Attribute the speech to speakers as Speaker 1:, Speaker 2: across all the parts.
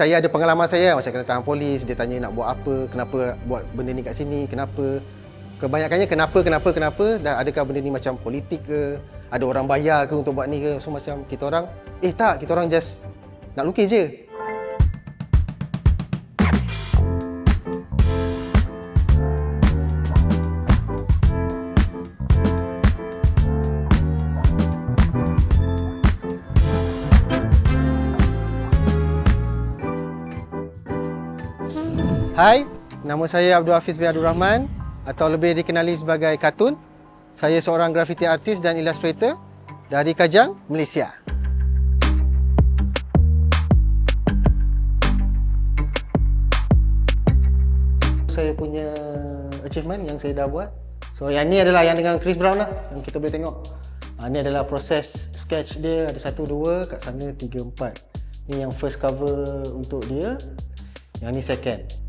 Speaker 1: Saya ada pengalaman saya macam kena tahan polis, dia tanya nak buat apa, kenapa buat benda ni kat sini, kenapa. Kebanyakannya kenapa, kenapa, kenapa dan adakah benda ni macam politik ke, ada orang bayar ke untuk buat ni ke. So macam kita orang, eh tak, kita orang just nak lukis je. Hai, nama saya Abdul Hafiz bin Abdul Rahman atau lebih dikenali sebagai Katun. Saya seorang graffiti artis dan illustrator dari Kajang, Malaysia. Saya punya achievement yang saya dah buat. So yang ni adalah yang dengan Chris Brown lah yang kita boleh tengok. Ha, ni adalah proses sketch dia ada satu dua kat sana tiga empat. Ni yang first cover untuk dia. Yang ni second.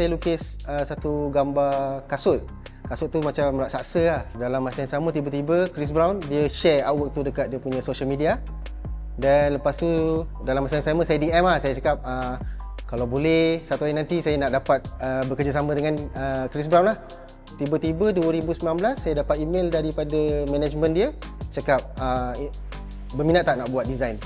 Speaker 1: Saya lukis uh, satu gambar kasut. Kasut tu macam raksasa lah. Dalam masa yang sama tiba-tiba Chris Brown dia share artwork tu dekat dia punya social media. Dan lepas tu dalam masa yang sama saya DM lah. Saya cakap uh, kalau boleh satu hari nanti saya nak dapat uh, bekerjasama dengan uh, Chris Brown lah. Tiba-tiba 2019 saya dapat email daripada management dia cakap uh, berminat tak nak buat design.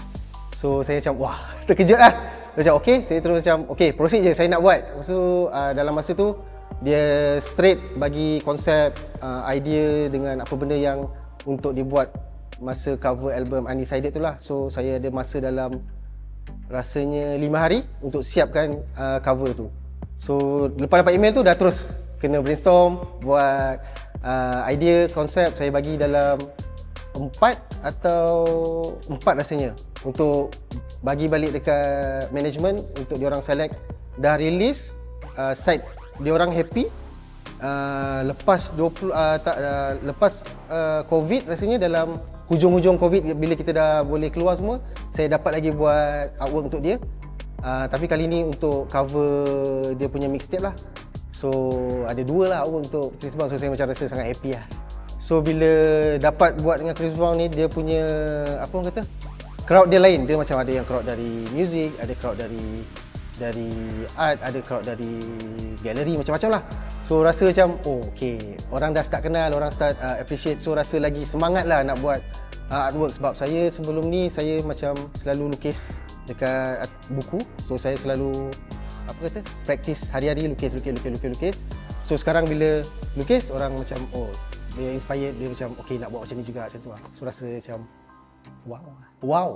Speaker 1: So saya macam wah terkejut lah. Macam okey, saya terus macam okey, proceed je saya nak buat. Lepas tu uh, dalam masa tu dia straight bagi konsep uh, idea dengan apa benda yang untuk dibuat masa cover album Undecided tu lah. So saya ada masa dalam rasanya 5 hari untuk siapkan uh, cover tu. So lepas dapat email tu dah terus kena brainstorm buat uh, idea konsep saya bagi dalam empat atau empat rasanya untuk bagi balik dekat management untuk dia orang select. Dah release uh, site dia orang happy. Uh, lepas 20 uh, tak uh, lepas uh, covid rasanya dalam hujung-hujung covid bila kita dah boleh keluar semua saya dapat lagi buat artwork untuk dia. Uh, tapi kali ni untuk cover dia punya mixtape lah. So ada dua lah artwork untuk Chris Brown. So saya macam rasa sangat happy lah so bila dapat buat dengan Chris Brown ni dia punya apa orang kata? Crowd dia lain. Dia macam ada yang crowd dari music ada crowd dari dari art ada crowd dari galeri macam-macam lah. So rasa macam oh okay. Orang dah start kenal orang start uh, appreciate. So rasa lagi semangat lah nak buat uh, artwork sebab saya sebelum ni saya macam selalu lukis dekat buku. So saya selalu apa kata? Practice hari-hari lukis lukis lukis lukis lukis. So sekarang bila lukis orang macam oh dia inspired dia macam okay nak buat macam ni juga macam tu lah so rasa macam wow wow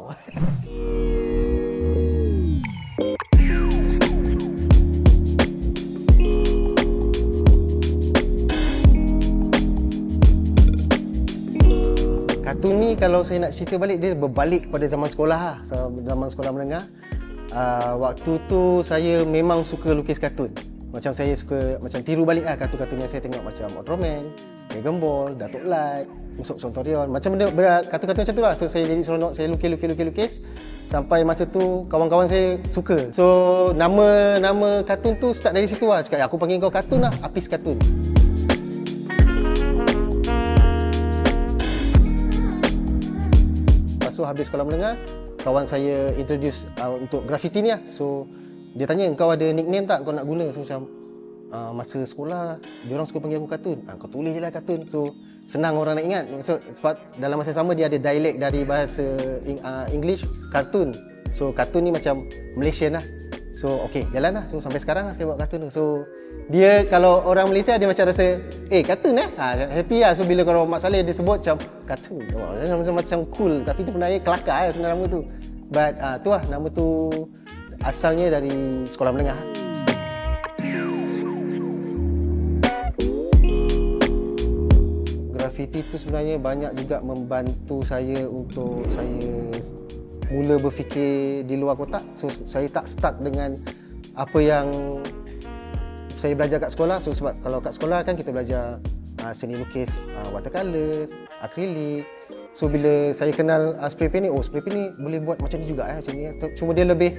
Speaker 1: Kartun ni kalau saya nak cerita balik dia berbalik kepada zaman sekolah lah. Zaman sekolah menengah. Uh, waktu tu saya memang suka lukis kartun. Macam saya suka macam tiru balik lah kartun-kartun yang saya tengok macam Ultraman, Dragon Ball, Datuk Light, Usop Sontorion. Macam benda kartun-kartun macam tu lah. So saya jadi seronok, saya lukis lukis lukis lukis sampai masa tu kawan-kawan saya suka. So nama nama kartun tu start dari situ lah. Cakap aku panggil kau kartun lah, Apis Kartun. Lepas tu habis sekolah menengah, kawan saya introduce uh, untuk graffiti ni lah. So dia tanya kau ada nickname tak kau nak guna? So macam uh, masa sekolah dia orang suka panggil aku kartun. Ah, kau tulis je lah kartun. So senang orang nak ingat. So sebab dalam masa sama dia ada dialek dari bahasa uh, English kartun. So kartun ni macam Malaysian lah. So okay jalan lah. So sampai sekarang lah saya buat kartun tu. So dia kalau orang Malaysia dia macam rasa eh kartun eh ha, happy lah so bila kalau Mak Saleh dia sebut macam kartun oh, macam, macam cool tapi tu sebenarnya kelakar lah sebenarnya nama tu but uh, tu lah nama tu asalnya dari sekolah menengah graffiti tu sebenarnya banyak juga membantu saya untuk saya mula berfikir di luar kotak so saya tak stuck dengan apa yang saya belajar kat sekolah so sebab kalau kat sekolah kan kita belajar uh, seni lukis uh, watercolor, akrilik. So bila saya kenal uh, spray paint ni, oh spray paint ni boleh buat macam ni juga eh macam ni. Cuma dia lebih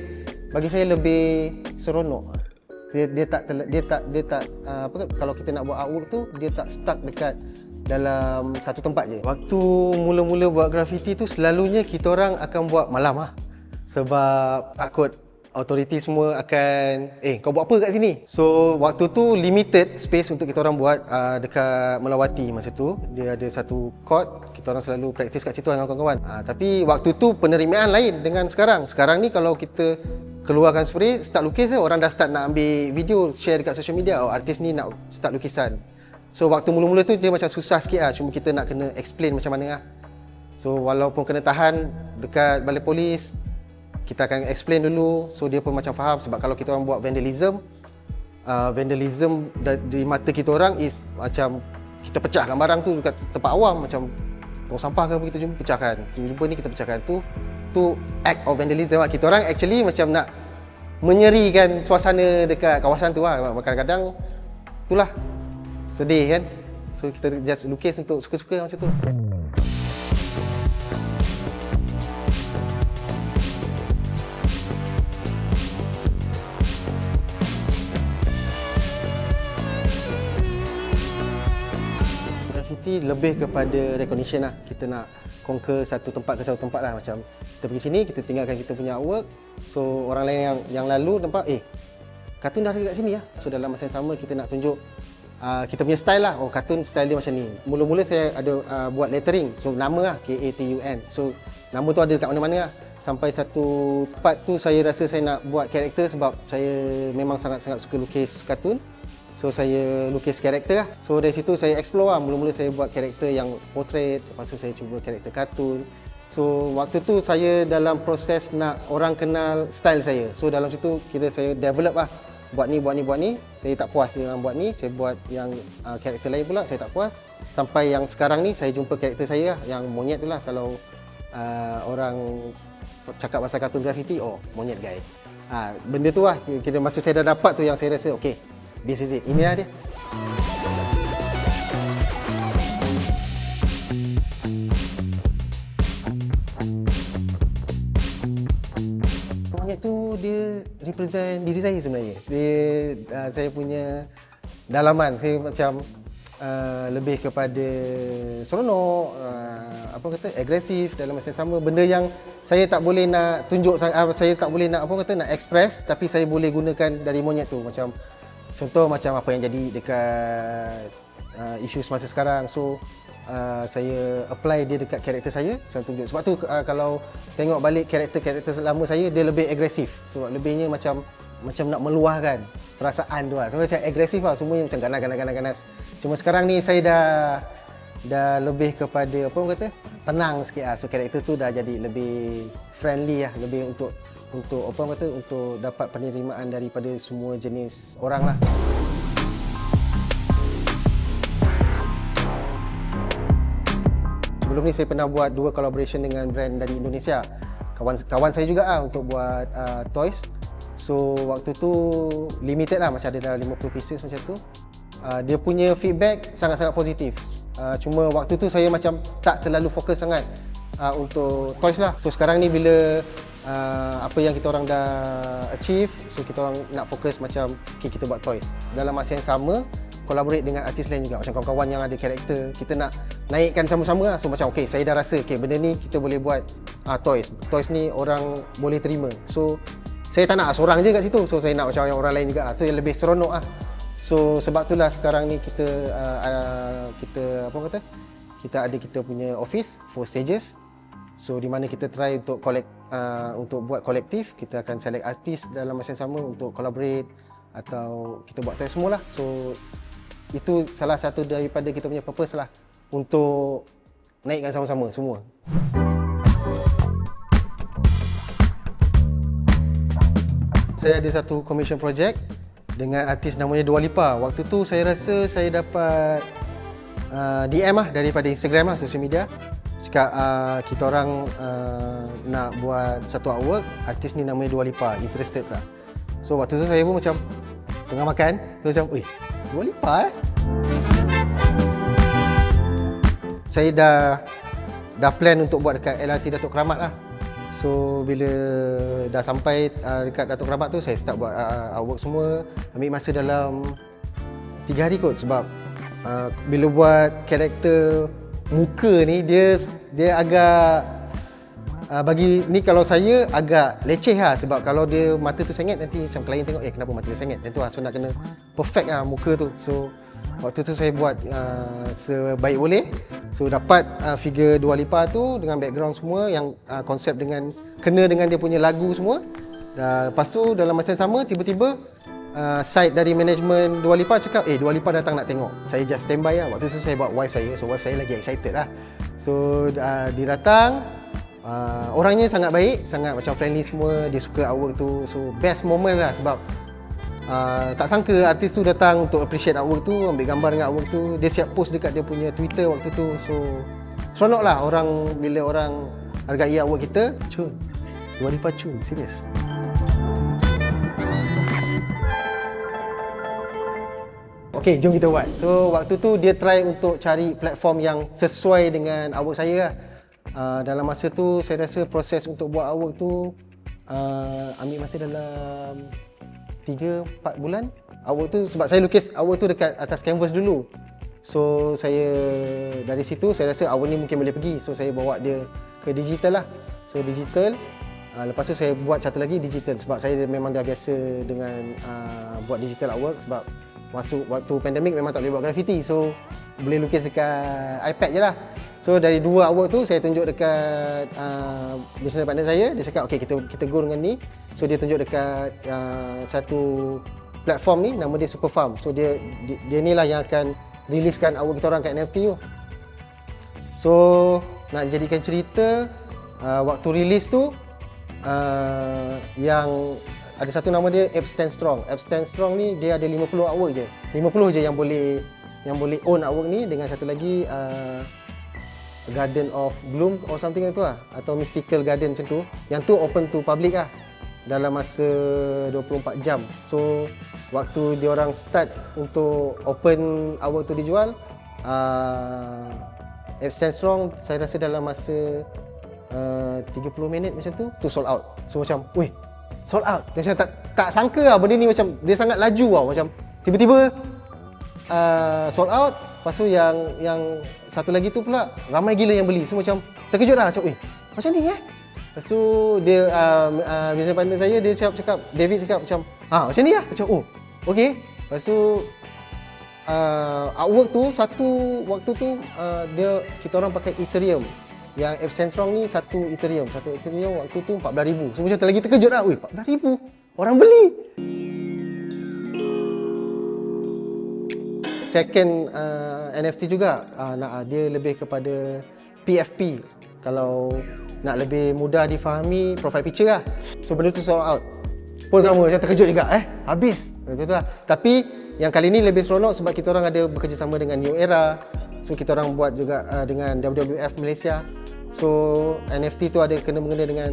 Speaker 1: bagi saya lebih seronok. Dia dia tak dia tak dia tak uh, apa kalau kita nak buat artwork tu dia tak stuck dekat dalam satu tempat je. Waktu mula-mula buat graffiti tu selalunya kita orang akan buat malam ah. sebab takut authority semua akan eh kau buat apa kat sini so waktu tu limited space untuk kita orang buat uh, dekat Melawati masa tu dia ada satu court kita orang selalu praktis kat situ dengan kawan-kawan uh, tapi waktu tu penerimaan lain dengan sekarang sekarang ni kalau kita keluarkan spray start lukis orang dah start nak ambil video share dekat social media oh artis ni nak start lukisan. So waktu mula-mula tu dia macam susah sikit lah. Cuma kita nak kena explain macam mana lah. So walaupun kena tahan dekat balai polis kita akan explain dulu. So dia pun macam faham. Sebab kalau kita orang buat vandalism uh, vandalism di mata kita orang is macam kita pecahkan barang tu dekat tempat awam. Macam tong sampah ke kita jumpa pecahkan. Jumpa ni kita pecahkan. Tu tu act of vandalism lah. kita orang actually macam nak menyerikan suasana dekat kawasan tu lah kadang-kadang itulah sedih kan so kita just lukis untuk suka-suka masa tu Graffiti lebih kepada recognition lah. Kita nak conquer satu tempat ke satu tempat lah. Macam kita pergi sini, kita tinggalkan kita punya artwork. So orang lain yang yang lalu nampak, eh kartun dah ada kat sini lah. So dalam masa yang sama kita nak tunjuk uh, kita punya style lah. Oh kartun style dia macam ni. Mula-mula saya ada uh, buat lettering. So nama lah, K-A-T-U-N. So nama tu ada dekat mana-mana lah. Sampai satu part tu saya rasa saya nak buat karakter sebab saya memang sangat-sangat suka lukis kartun. So saya lukis karakter lah. So dari situ saya explore lah. Mula-mula saya buat karakter yang portrait. Lepas tu saya cuba karakter kartun. So waktu tu saya dalam proses nak orang kenal style saya. So dalam situ kira saya develop lah. Buat ni, buat ni, buat ni. Saya tak puas dengan buat ni. Saya buat yang uh, karakter lain pula. Saya tak puas. Sampai yang sekarang ni saya jumpa karakter saya lah. Yang monyet tu lah. Kalau uh, orang cakap pasal kartun graffiti, oh monyet guy. Ha, benda tu lah. Kira masa saya dah dapat tu yang saya rasa, okay, This is it. Inilah dia. Monyet tu dia represent diri saya sebenarnya. Dia uh, saya punya dalaman. Saya macam uh, lebih kepada seronok, uh, apa kata agresif dalam masa yang sama. Benda yang saya tak boleh nak tunjuk, uh, saya tak boleh nak apa kata nak express, tapi saya boleh gunakan dari monyet tu macam Contoh macam apa yang jadi dekat uh, isu semasa sekarang. So uh, saya apply dia dekat karakter saya. Saya tunjuk. Sebab tu uh, kalau tengok balik karakter-karakter lama saya dia lebih agresif. Sebab lebihnya macam macam nak meluahkan perasaan tu lah. So, macam agresif lah. Semuanya macam ganas, ganas, ganas, ganas. Cuma sekarang ni saya dah dah lebih kepada apa orang kata tenang sikit lah. So karakter tu dah jadi lebih friendly lah. Lebih untuk untuk apa kata untuk dapat penerimaan daripada semua jenis orang lah. Sebelum ni saya pernah buat dua collaboration dengan brand dari Indonesia. Kawan kawan saya juga ah untuk buat uh, toys. So waktu tu limited lah macam ada dalam 50 pieces macam tu. Uh, dia punya feedback sangat-sangat positif. Uh, cuma waktu tu saya macam tak terlalu fokus sangat uh, untuk toys lah. So sekarang ni bila uh, apa yang kita orang dah achieve. So kita orang nak fokus macam okay, kita buat toys. Dalam masa yang sama collaborate dengan artis lain juga. Macam kawan-kawan yang ada karakter. Kita nak naikkan sama-sama lah. so macam okay saya dah rasa okay, benda ni kita boleh buat uh, toys. Toys ni orang boleh terima. So saya tak nak seorang je kat situ. So saya nak macam yang orang lain juga. Lah. so yang lebih seronok lah. So sebab itulah sekarang ni kita uh, uh, kita apa kata? Kita ada kita punya office four stages So di mana kita try untuk collect uh, untuk buat kolektif, kita akan select artis dalam masa yang sama untuk collaborate atau kita buat try semualah. So itu salah satu daripada kita punya purpose lah untuk naikkan sama-sama semua. Saya ada satu commission project dengan artis namanya Dua Lipa. Waktu tu saya rasa saya dapat uh, DM lah daripada Instagram lah, social media cakap uh, kita orang uh, nak buat satu artwork artis ni namanya Dua Lipa interested tak? So waktu tu saya pun macam tengah makan? So macam eh Dua Lipa eh? Saya dah dah plan untuk buat dekat LRT Datuk Keramat lah. So bila dah sampai uh, dekat Datuk Keramat tu saya start buat uh, artwork semua ambil masa dalam 3 hari kot sebab uh, bila buat karakter muka ni dia dia agak uh, bagi ni kalau saya agak leceh lah sebab kalau dia mata tu sengit nanti macam klien tengok eh kenapa mata dia sengit? Macam tu lah. So nak kena perfect lah muka tu. So waktu tu saya buat uh, sebaik boleh. So dapat uh, figure Dua Lipa tu dengan background semua yang uh, konsep dengan kena dengan dia punya lagu semua. Dan lepas tu dalam masa yang sama tiba-tiba uh, side dari management Dua Lipa cakap eh Dua Lipa datang nak tengok. Saya just standby lah. Waktu tu saya buat wife saya so wife saya lagi excited lah. So uh, dia datang. Uh, orangnya sangat baik sangat macam friendly semua. Dia suka artwork tu. So best moment lah sebab uh, tak sangka artis tu datang untuk appreciate artwork tu ambil gambar dengan artwork tu. Dia siap post dekat dia punya Twitter waktu tu. So seronok lah orang bila orang hargai artwork kita. Cun Dua Lipa cun serius Okay, jom kita buat. So, waktu tu dia try untuk cari platform yang sesuai dengan artwork saya lah. Uh, dalam masa tu, saya rasa proses untuk buat artwork tu uh, ambil masa dalam 3-4 bulan. Artwork tu, sebab saya lukis artwork tu dekat atas canvas dulu. So, saya dari situ, saya rasa artwork ni mungkin boleh pergi. So, saya bawa dia ke digital lah. So, digital. Uh, lepas tu saya buat satu lagi digital sebab saya memang dah biasa dengan uh, buat digital artwork sebab masuk waktu pandemik memang tak boleh buat graffiti so boleh lukis dekat iPad je lah. So dari dua artwork tu saya tunjuk dekat uh, business partner saya. Dia cakap okay kita kita go dengan ni. So dia tunjuk dekat uh, satu platform ni nama dia Super Farm. So dia dia, dia ni lah yang akan riliskan artwork kita orang kat NFT tu. So nak jadikan cerita uh, waktu rilis tu uh, yang ada satu nama dia App Stand Strong. App Stand Strong ni dia ada 50 artwork je. 50 je yang boleh yang boleh own artwork ni dengan satu lagi uh, Garden of Bloom or something itu lah atau Mystical Garden macam tu. Yang tu open to public lah dalam masa 24 jam. So waktu dia orang start untuk open artwork tu dijual uh, App Stand Strong saya rasa dalam masa uh, 30 minit macam tu tu sold out. So macam, weh sold out. Macam tak tak sangka lah benda ni macam dia sangat laju tau macam tiba-tiba uh, sold out. Lepas tu yang yang satu lagi tu pula ramai gila yang beli. So macam terkejut lah macam eh macam ni eh. Lepas tu dia uh, uh, business partner saya dia cakap, cakap David cakap macam ha macam ni lah. Macam oh okey. Lepas tu uh, artwork tu satu waktu tu uh, dia kita orang pakai Ethereum yang F Centron ni satu Ethereum. Satu Ethereum waktu tu 14,000 so macam lagi terkejut lah. Weh 14,000 orang beli. Second uh, NFT juga. Uh, nak uh, dia lebih kepada PFP kalau nak lebih mudah difahami profile picture lah. So benda tu sold out. Pun sama macam terkejut juga eh. Habis. Macam tu lah. Tapi yang kali ni lebih seronok sebab kita orang ada bekerjasama dengan New Era. So kita orang buat juga uh, dengan WWF Malaysia. So NFT tu ada kena mengena dengan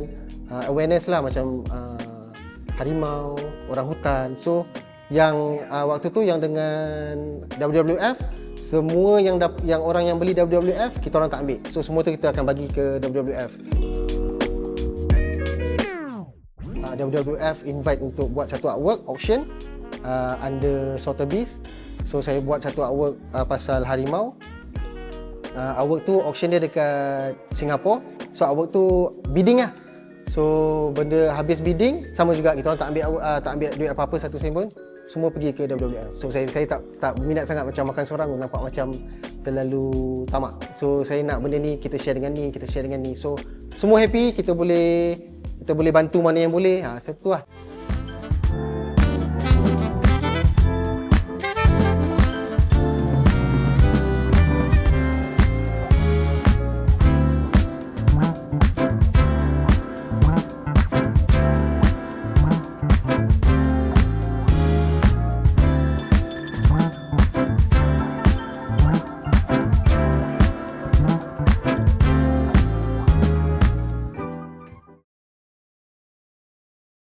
Speaker 1: uh, awareness lah macam uh, harimau, orang hutan. So yang uh, waktu tu yang dengan WWF semua yang dap- yang orang yang beli WWF kita orang tak ambil. So semua tu kita akan bagi ke WWF. Uh, WWF invite untuk buat satu artwork auction uh, under Sotheby's. So saya buat satu artwork uh, pasal harimau uh, artwork tu auction dia dekat Singapore so artwork tu bidding lah so benda habis bidding sama juga kita orang tak ambil uh, tak ambil duit apa-apa satu sen pun semua pergi ke WWF. So saya saya tak tak minat sangat macam makan seorang nampak macam terlalu tamak. So saya nak benda ni kita share dengan ni, kita share dengan ni. So semua happy, kita boleh kita boleh bantu mana yang boleh. Ha, macam tu lah.